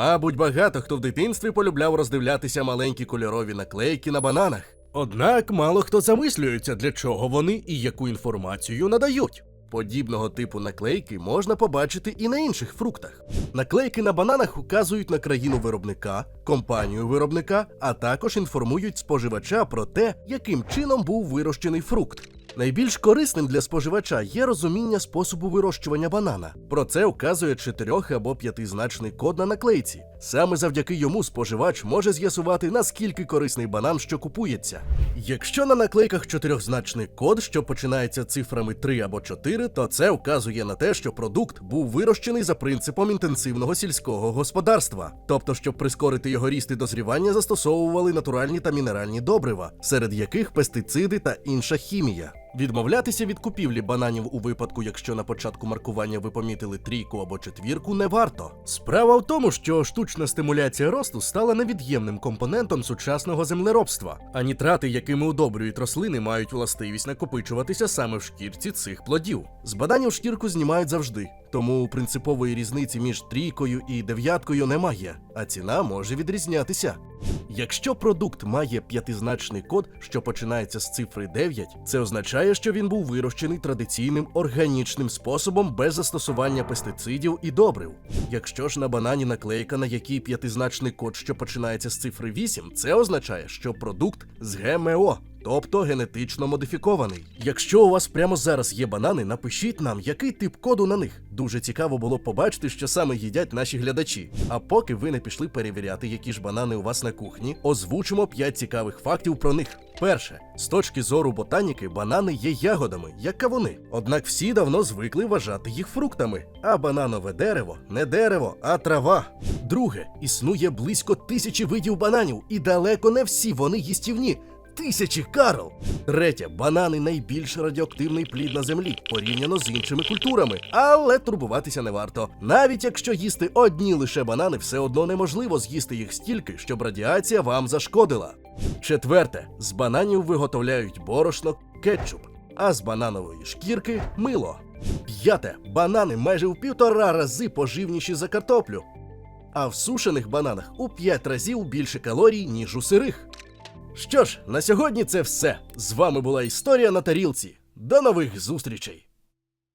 Мабуть, багато хто в дитинстві полюбляв роздивлятися маленькі кольорові наклейки на бананах. Однак мало хто замислюється, для чого вони і яку інформацію надають. Подібного типу наклейки можна побачити і на інших фруктах. Наклейки на бананах указують на країну виробника, компанію виробника, а також інформують споживача про те, яким чином був вирощений фрукт. Найбільш корисним для споживача є розуміння способу вирощування банана. Про це вказує чотирьох або п'ятизначний код на наклейці. Саме завдяки йому споживач може з'ясувати, наскільки корисний банан, що купується. Якщо на наклейках чотирьохзначний код, що починається цифрами 3 або 4, то це вказує на те, що продукт був вирощений за принципом інтенсивного сільського господарства. Тобто, щоб прискорити його ріст і дозрівання, застосовували натуральні та мінеральні добрива, серед яких пестициди та інша хімія. Відмовлятися від купівлі бананів у випадку, якщо на початку маркування ви помітили трійку або четвірку, не варто. Справа в тому, що штучна стимуляція росту стала невід'ємним компонентом сучасного землеробства, а нітрати, якими удобрюють рослини, мають властивість накопичуватися саме в шкірці цих плодів. З бананів шкірку знімають завжди, тому принципової різниці між трійкою і дев'яткою немає, а ціна може відрізнятися. Якщо продукт має п'ятизначний код, що починається з цифри 9, це означає, що він був вирощений традиційним органічним способом без застосування пестицидів і добрив. Якщо ж на банані наклейка, на якій п'ятизначний код, що починається з цифри 8, це означає, що продукт з ГМО. Тобто генетично модифікований. Якщо у вас прямо зараз є банани, напишіть нам, який тип коду на них. Дуже цікаво було побачити, що саме їдять наші глядачі. А поки ви не пішли перевіряти, які ж банани у вас на кухні, озвучимо 5 цікавих фактів про них. Перше, з точки зору ботаніки, банани є ягодами, як кавуни. Однак всі давно звикли вважати їх фруктами. А бананове дерево не дерево, а трава. Друге, існує близько тисячі видів бананів, і далеко не всі вони їстівні. Тисячі Карл! Третє, банани найбільш радіоактивний плід на землі порівняно з іншими культурами, але турбуватися не варто. Навіть якщо їсти одні лише банани, все одно неможливо з'їсти їх стільки, щоб радіація вам зашкодила. Четверте, з бананів виготовляють борошно, кетчуп, а з бананової шкірки мило. П'яте, банани майже в півтора рази поживніші за картоплю. А в сушених бананах у 5 разів більше калорій, ніж у сирих. Що ж, на сьогодні це все. З вами була історія на тарілці. До нових зустрічей!